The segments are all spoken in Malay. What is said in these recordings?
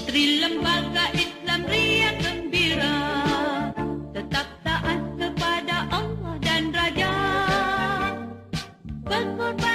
Putri lembaga Islam Ria gembira. Tetap taat kepada Allah dan Raja. Berkorban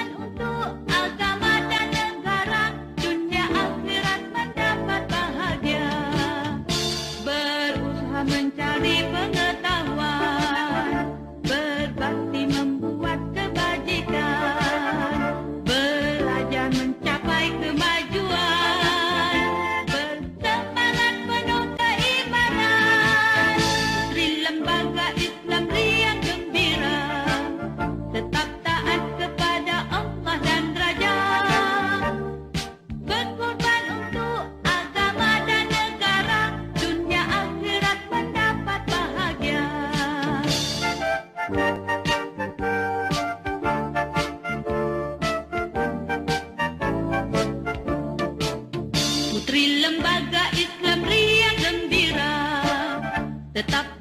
Putri Lembaga Islam Ria Gembira Tetap